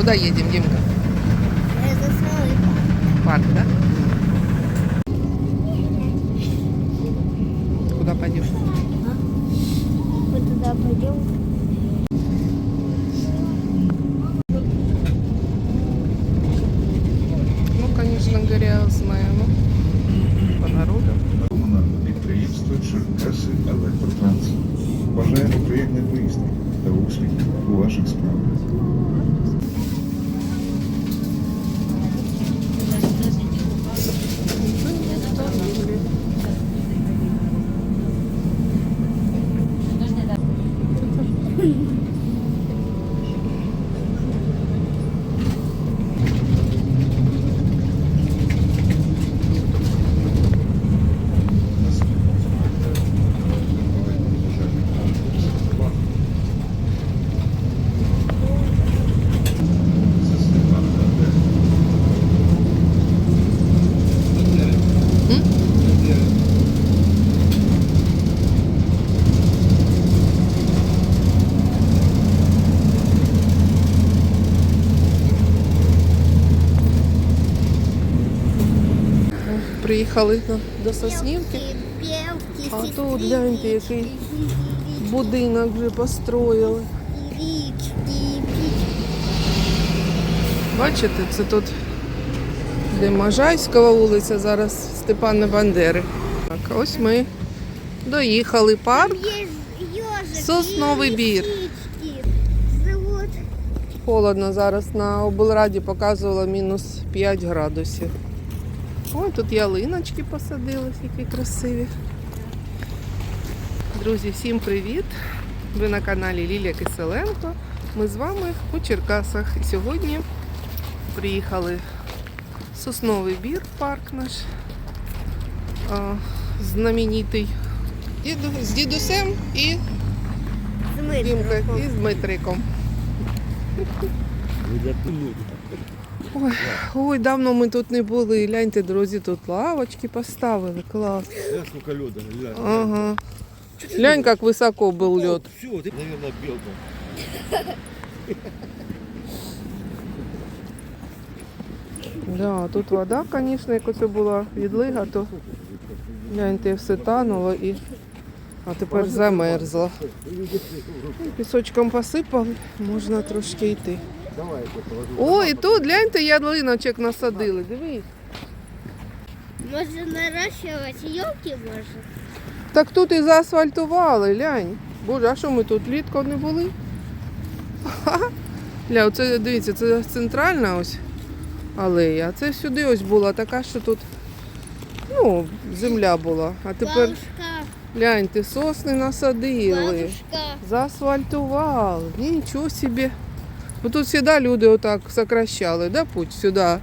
Куда едем, Димка? Это смелый парк. Парк, да? Приїхали до Соснівки. А тут гляньте, який будинок вже построїли. Бачите, це тут де Можайськова вулиця, зараз Степана Бандери. Так, ось ми доїхали парк. Сосновий бір. Холодно зараз на облраді показувало мінус 5 градусів. Ой, тут ялиночки посадились, які красиві. Друзі, всім привіт! Ви на каналі Лілія Киселенко. Ми з вами у Черкасах. І сьогодні приїхали в Сосновий бір, парк наш а, знаменитий. Діду- з дідусем і З Дімкою, і з Дмитриком. Ой, ой, давно ми тут не були. Гляньте, друзі, тут лавочки поставили. Клас. Глянь, сколько льда, глянь. Ага. Глянь, как высоко был лед. Все, ты, наверное, белка. Да, тут вода, звісно, як оце була відлига, то гляньте, все тануло і а тепер замерзло. Ну, Пісочком посипали, можна трошки йти. О, і тут гляньте, ялиночок насадили. Дивись. Можно наращивать елки можно. Так тут і заасфальтували, глянь. Боже, а що ми тут влітку не були? Ля, оце дивіться, це центральна ось алея. А це сюди ось була така, що тут ну, земля була. А тепер Бабушка, гляньте, сосни насадили, бабушка. заасфальтували. Нічого собі. Бо тут завжди люди отак сокращали, да, путь сюди.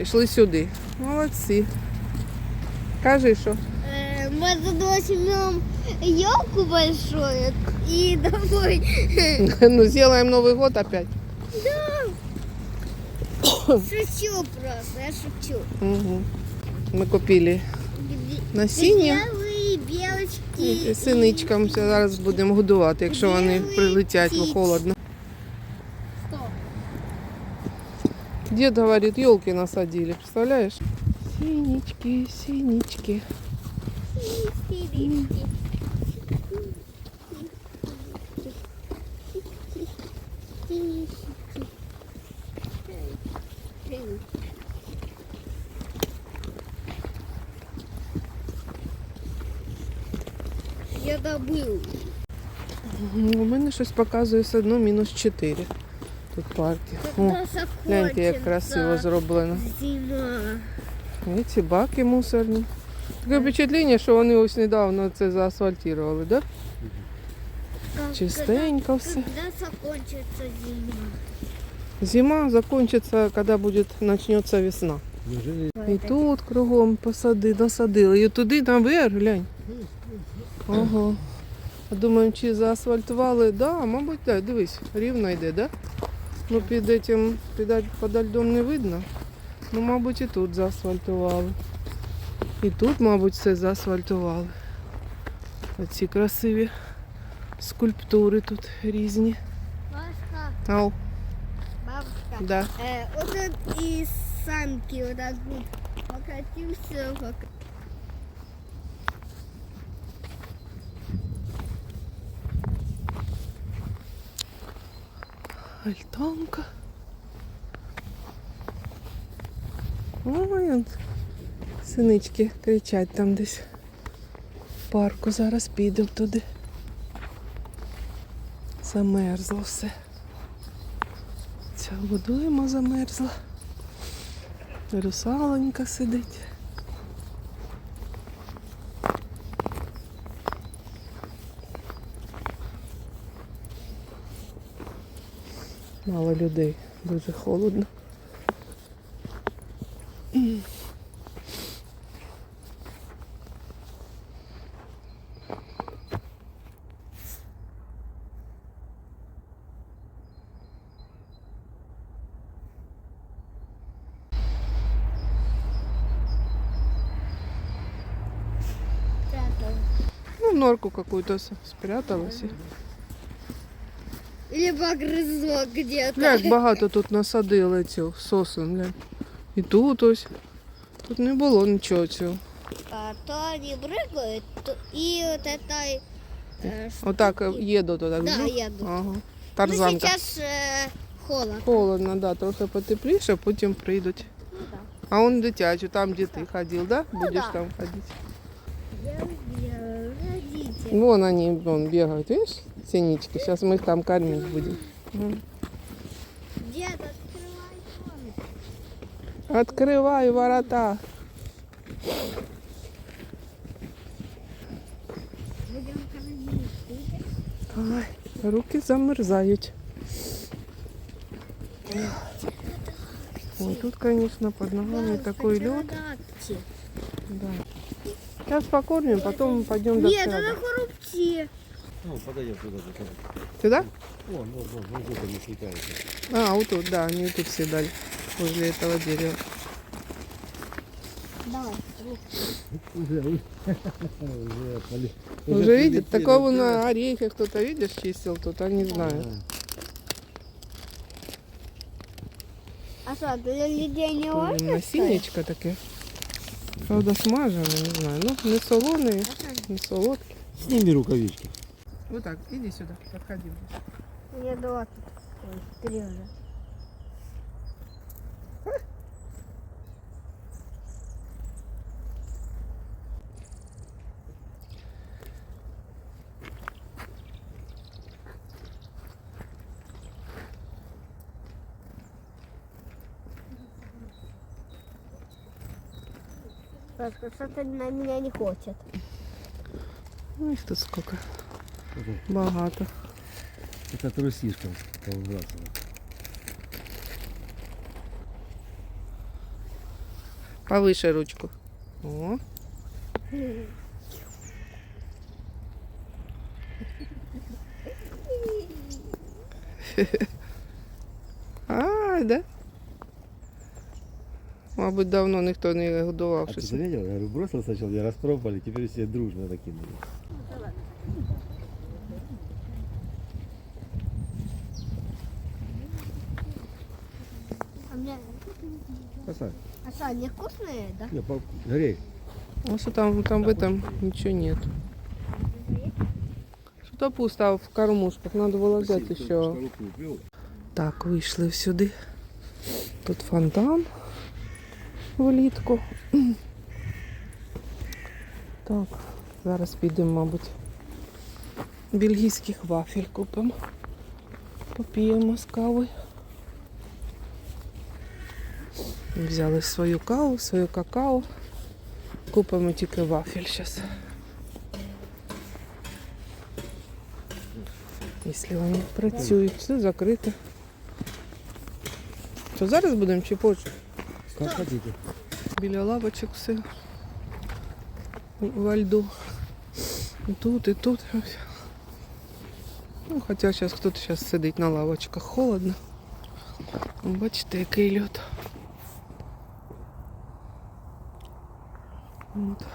Йшли сюди. Молодці. Кажи, що. Э, Мы тут возьмем елку большую и домой. Ну, сделаем Новый год опять. Шучу просто, я шучу. Угу. Мы купили Где- насіння. Белые белочки. І Синичкам все зараз будемо годувати, якщо вони прилетять, бо холодно. Дед говорит, елки насадили, представляешь? Синички, синички. Я добыл. Ну, У мене щось показує все одно мінус 4. Тут парки. О, гляньте, як красиво зроблено. Зима. І ці баки мусорні. Таке впечатлення, що вони ось недавно це заасфальтували, да? Чистенько все. Когда закончится зима? Зима закончится, когда будет, начнется весна. І тут кругом посади, насадили. І туди наверх, глянь. Ага. А Думаємо, чи заасфальтували? Да, мабуть, так. Дивись, рівно йде, да? Ну під этим, під, під льдом не видно. Ну, мабуть, і тут заасфальтували. І тут, мабуть, все заасфальтували. Оці красиві скульптури тут різні. Бабушка, Ау. Бабушка, Да. э, вот тут и санки вот так вот покатился. пока- Альтанка. Ой. Синички кричать там десь. В парку зараз підемо туди. Замерзло все. Ця водойма замерзла. Русалонька сидить. Мало людей, дуже холодно. Ну, норку какую-то спряталась. і- Или погрызло где-то. Глянь, як багато тут насадили цього сосен, глянь. І тут ось. Тут не було нічого цього. А то они прыгают, то- и вот это... э, ш- Отак е, їдуть, отак. Да, жух. едут. Ага. Ну, Тарзанка. сейчас э, холодно. Холодно, да, трохи потепліше, потім прийдуть. Ну, да. А он дитячий, там де ти ходив, да? Будеш да. там ходити. Я, я, родители. Вон они вон бегают, видишь, Синички. Сейчас мы их там кормить будем. Дед, открывай. Открывай ворота. Ой, руки замерзають. Ой, тут, конечно, под ногами такой лед. Да. Сейчас покормим, потом пойдем до Нет, это хрупче. Ну, подойдем туда. покажем. Сюда? Вон, вон, вон, вон тут они светаются. А, вот тут, да, они тут все дали. Возле этого дерева. Давай. Уже, уже, Уже видит? Такого на орехе кто-то, видишь, чистил тут, а не знаю. А что, для людей не можно? Насіннячка таке. Правда, смажене, не знаю. Ну, не солоне, не солодке. Сними рукавички. Вот так, иди сюда, подходи. Мне два тут. Три уже. Что-то на меня не хочет. Ну, их тут сколько. Багато. Это трусишка повыбрасывала. Повыше ручку. О. А, да? Мабуть, давно ніхто не годував А ты щось. заметил? Я говорю, бросил сначала, я распробовали, теперь все дружно накинули. мне... Поставь. А что, они вкусные, да? Не, по... Грей. А що там, там в этом ничего нет. Что-то пусто а в кормушках. Надо было взять еще. Так, вийшли сюди. Тут фонтан влітку. Так, зараз підемо, мабуть, бельгійських вафель купимо. Поп'ємо з кави. Взяли свою каву, свою какао. Купимо тільки вафель зараз. Якщо вони працюють, все закрите. Що зараз будемо чи хотите. Біля лавочок все во льду. І тут, і тут. Ну, хоча зараз хтось сидить на лавочках. Холодно. Бачите, який льод. От.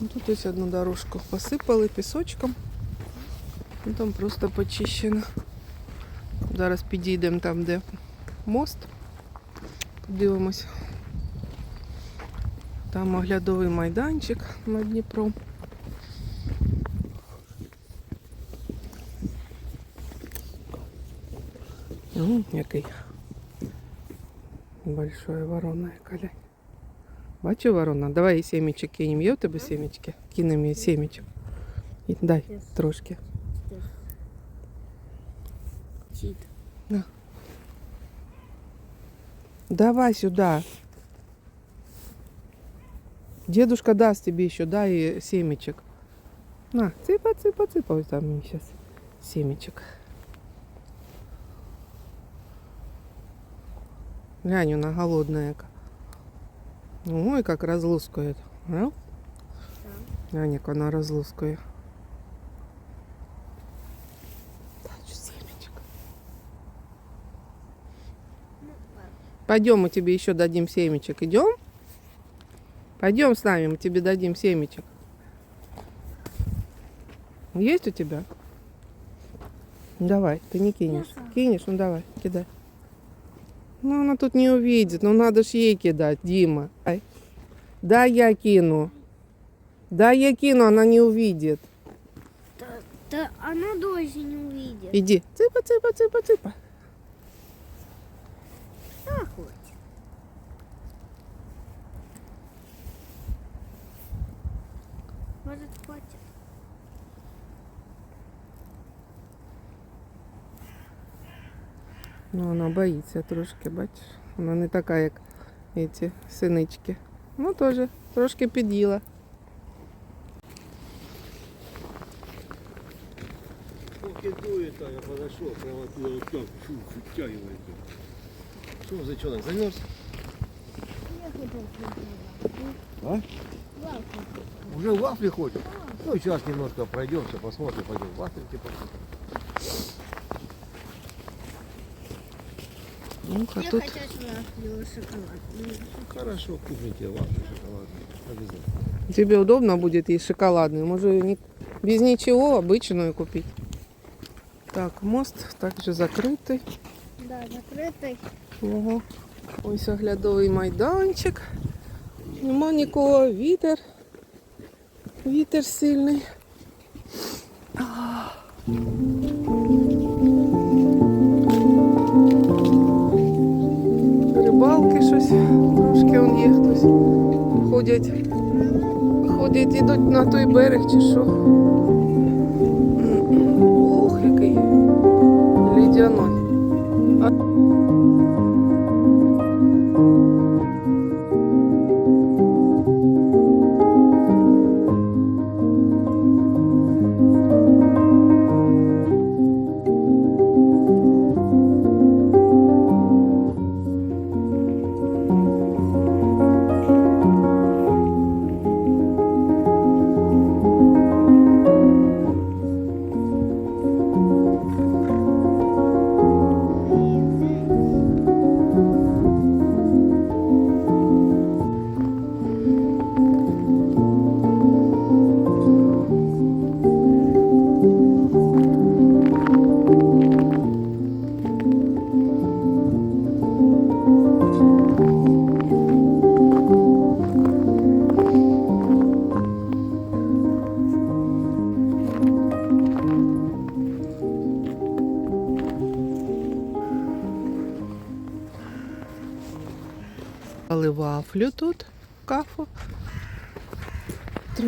Ну, Тут ось одну дорожку посипали пісочком. Ну, там просто почищено. Зараз підійдемо там, де мост. Подивимось. Там оглядовий майданчик над Дніпром. Ну, який большой ворона, яка Бачу ворона? Давай їй семечок кинем. Є у тебе семечки? Кинемо їй семечок. І Дай трошки. Чит. Давай сюда. Дедушка даст тебе еще, дай семечек. На, цыпа, цыпа, цыпа. Ой, там сейчас семечек. Глянь, она голодная. Ой, как разлускает. А? Глянь, як вона розлускує. Дачу семечек. Пойдем, мы тебе еще дадим семечек. Идем? Пойдем с нами, мы тебе дадим семечек. Есть у тебя? Давай, ты не кинешь. Кинешь, ну давай, кидай. Ну, она тут не увидит. Ну, надо ж ей кидать, Дима. Ай. Да, я кину. Да, я кину, она не увидит. Да, да она дольше не увидит. Иди. Цыпа, цыпа, цыпа, цыпа. Ну, вона боїться трошки, бачиш. Вона не така, як ці синички. Ну, теж трошки під'їла. Поки дует, а я подошел, прямо туда вот так, фу, втягивает. Что за человек, замерз? А? Уже вафли хочет? Ну, сейчас немножко пройдемся, посмотрим, пойдем вафельки посмотрим. Ну, а Я тут хочу вафлю шоколад. Хорошо, купите вафли шоколадные, обязательно. тебе удобно будет есть шоколадную. Может, не- без ничего обычную купить. Так, мост також закритий. Да, закрытый. Ого. Ось оглядовий майданчик. Нема нікого, вітер. Вітер сильний. Хтось. Ходять. Ходять, ідуть на той берег чи що. Ох, який лідяной.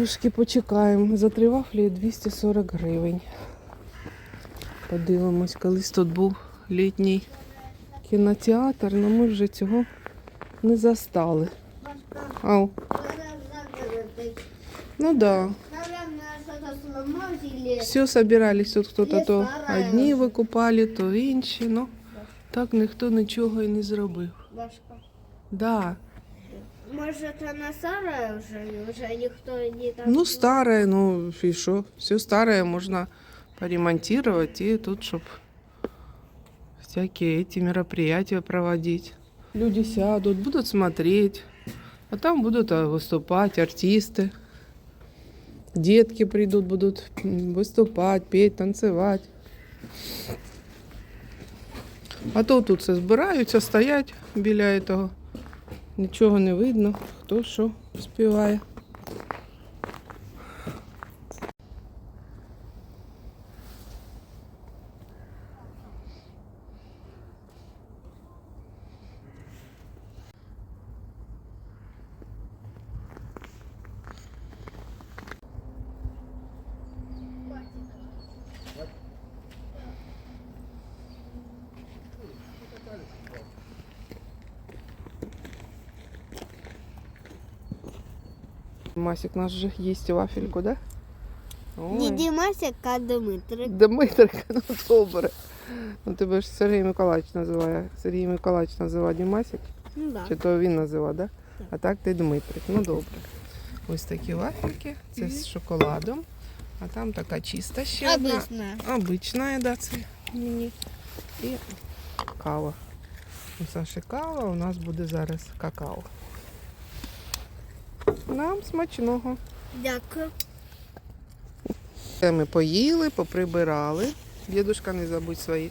Трошки почекаємо. За три вафлі 240 гривень. Подивимось, колись тут був літній кінотеатр, але ми вже цього не застали. Ау. Ну так. Да. Все собирались тут хто-то то одні викупали, то інші. Ну так ніхто нічого і не зробив. Да. Может, она старая уже, и уже никто не там... Ну, старое, ну и что? Все старое можно поремонтировать и тут, чтобы всякие эти мероприятия проводить. Люди сядут, будут смотреть, а там будут а, выступать артисты. Детки придут, будут выступать, петь, танцевать. А то тут все збираються, стоять біля того. Нічого не видно, хто що співає. Масик наш же їсть вафельку, да? Не Ой. Дімасик, а Дмитрик. Дмитрик, ну добре. Ну тебе ж Сергій Миколаївич називає. Сергій Миколаївич називає Дімасик. Ну да. Чи то він називав, да? А так ти Дмитрик. Ну добре. Ось такі вафельки. Це з шоколадом. А там така чиста ще одна. Обычно. Обична, да, це мені. І кава. У Саші кава, у нас буде зараз какао. Нам смачного. Дякую. Ми поїли, поприбирали. Дідушка, не забудь свої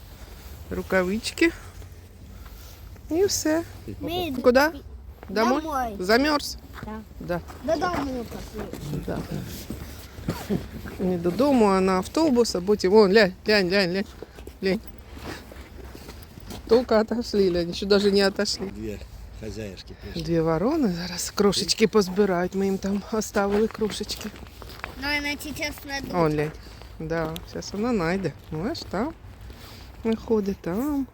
рукавички. І все. Ми Куди? Домой? Домой. Замерз? Да. Да. додому пошли. да. Не додому, а на автобус, а потім. Вон, глянь, глянь, глянь, глянь. глянь. Только отошли, глянь, еще даже не отошли. Две хозяюшки пришли. Дві ворони зараз крошечки позбирають. Ми їм там оставили крошечки. Ну, она сейчас надо. О, глянь. Да, зараз вона знайде. Ну, аж там. Виходить там.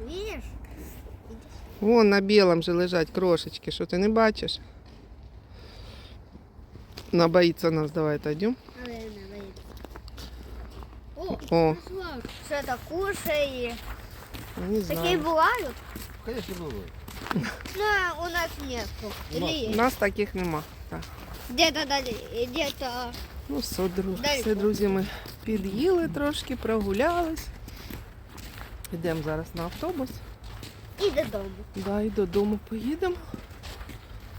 Видишь? Вон на білому же лежать крошечки, що ти не бачиш? Вона боїться нас, давай отойдем. Наверное, боится. О, О, что это кушай. ну, не Такие знаю. бывают? Конечно, бывает. Но у нас. Или У есть? нас таких нема. Так. Где-то дали, где-то. Ну, все, дру- Дай все, друзі, ми під'їли трошки, прогулялись. Йдемо зараз на автобус. И додому. Да, і додому поїдемо.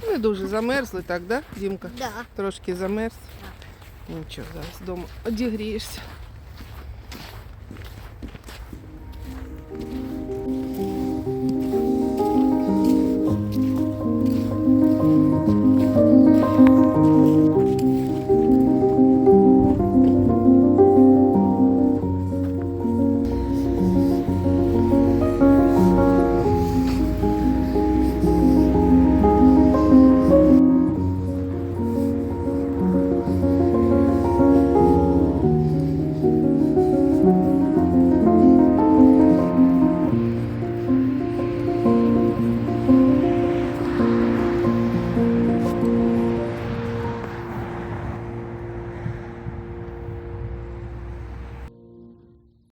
Не дуже замерзли, так, да, Дімка? Да. Трошки замерз. Нічого, зараз вдома одігрієшся.